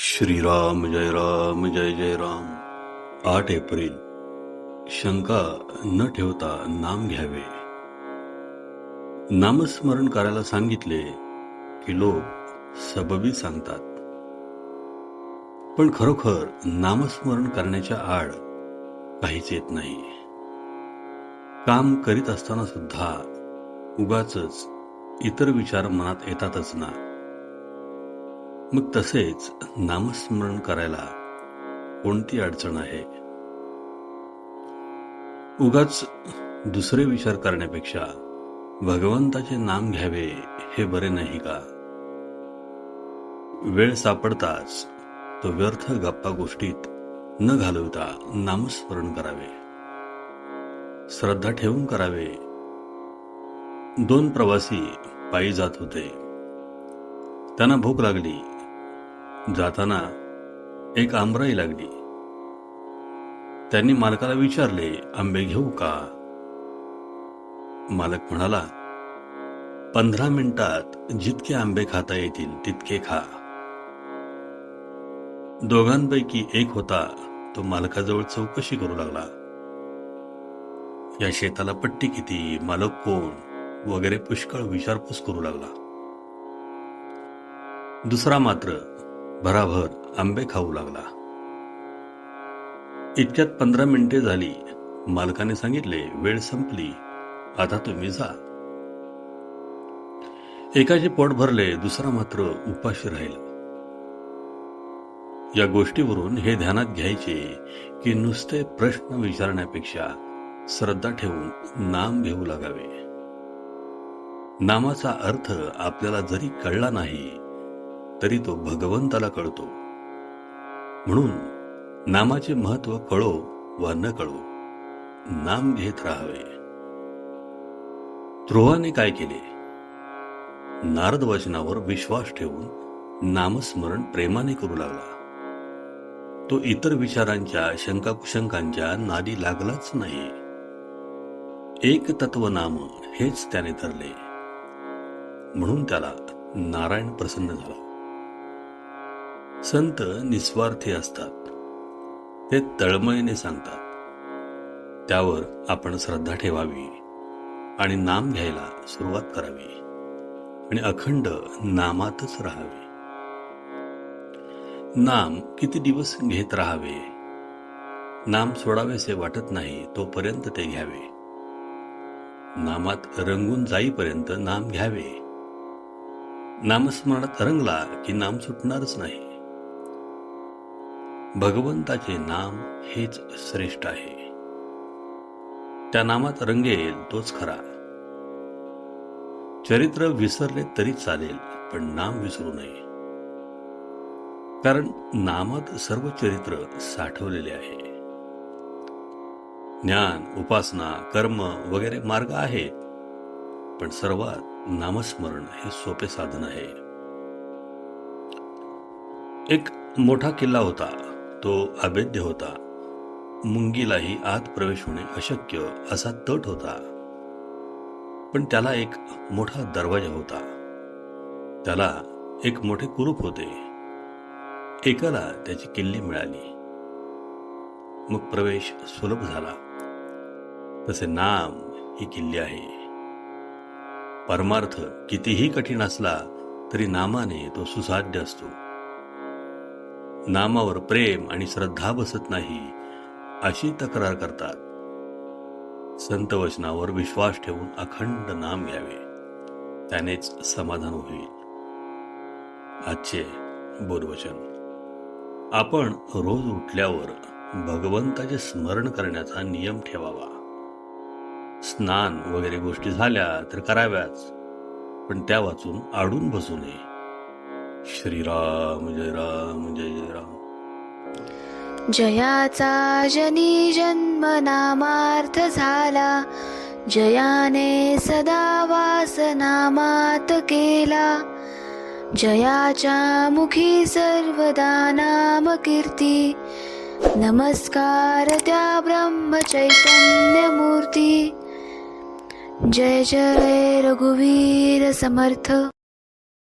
श्रीराम जय राम जय जय राम. आठ एप्रिल. शंका न ठेवता नाम घ्यावे. नामस्मरण करायला सांगितले की लोक सबबी सांगतात. पण खरोखर नामस्मरण करण्याच्या आड काहीच येत नाही. काम करीत असताना सुद्धा उगाच इतर विचार मनात येतातच ना. मग तसेच नामस्मरण करायला कोणती अडचण आहे? उगाच दुसरे विचार करण्यापेक्षा भगवंताचे नाम घ्यावे हे बरे नाही का? वेळ सापडताच तो व्यर्थ गप्पा गोष्टीत न घालवता नामस्मरण करावे. श्रद्धा ठेवून करावे. दोन प्रवासी पायी जात होते. त्यांना भूक लागली. जाताना एक आंबराई लागली. त्यांनी मालकाला विचारले आंबे घेऊ का? मालक म्हणाला पंधरा मिनिटात जितके आंबे खाता येतील तितके खा. दोघांपैकी एक होता तो मालकाजवळ चौकशी करू लागला. या शेताला पट्टी किती मालक कोण? वगैरे पुष्कळ विचारपूस करू लागला. दुसरा मात्र भराभर आंबे खाऊ लागला. इतक्यात पंधरा मिनिटे झाली. मालकाने सांगितले वेळ संपली. आता तुम्ही जा. एकाचे पोट भरले दुसरा मात्र उपाशी राहिला. या गोष्टीवरून हे ध्यानात घ्यायचे की नुसते प्रश्न विचारण्यापेक्षा श्रद्धा ठेवून नाम घेऊ लागावे. नामाचा अर्थ आपल्याला जरी कळला नाही तरी तो भगवंताला कळतो. म्हणून नामाचे महत्त्व कळो वा न कळो नाम घेत राहावे. ध्रुवाने काय केले? नारद वचनावर विश्वास ठेवून नामस्मरण प्रेमाने करू लागला. तो इतर विचारांच्या शंकाकुशंकांच्या नादी लागलाच नाही. एक तत्व नाम हेच त्याने धरले. म्हणून त्याला नारायण प्रसन्न झाला. संत निस्वार्थी असतात. ते तळमळीने सांगतात. त्यावर आपण श्रद्धा ठेवावी आणि नाम घ्यायला सुरुवात करावी आणि अखंड नामातच राहावे. नाम किती दिवस घेत राहावे? नाम सोडावेसे वाटत नाही तोपर्यंत ते घ्यावे. नामात रंगून जाईपर्यंत नाम घ्यावे. नामस्मरणात रंगला की नाम सुटणारच नाही. भगवंताचे नाम हेच श्रेष्ठ आहे. त्या नामात रंगेल तोच खरा. चरित्र विसरले तरी चालेल पण नाम विसरू नये. कारण नामात सर्व चरित्र साठवलेले आहे. ज्ञान उपासना कर्म वगैरे मार्ग आहेत पण सर्वात नामस्मरण हे सोपे साधन आहे. एक मोठा किल्ला होता. तो अभेद्य होता. मुंगीलाही आत प्रवेश होणे अशक्य असा तट होता. पण त्याला एक मोठा दरवाजा होता. त्याला एक मोठे कुरूप होते. एकाला त्याची किल्ली मिळाली. मग प्रवेश सुलभ झाला. तसे नाम ही किल्ली आहे. परमार्थ कितीही कठीण असला तरी नामाने तो सुसाध्य असतो. नामावर प्रेम आणि श्रद्धा बसत नाही अशी तक्रार करतात. संत वचनावर विश्वास ठेवून अखंड नाम घ्यावे. त्यानेच समाधान होईल. आजचे बोधवचन. आपण रोज उठल्यावर भगवंताचे स्मरण करण्याचा नियम ठेवावा. स्नान वगैरे गोष्टी झाल्या तर कराव्याच पण त्या वाचून आडून बसू नये. श्रीराम जय राम जय जय राम. जयाचा जनी जन्म नामार्थ झाला. जयाने सदा वास नामात केला. जयाच्या मुखी सर्वदा नाम कीर्ती. नमस्कार त्या ब्रह्म चैतन्य मूर्ती. जय जय रघुवीर समर्थ.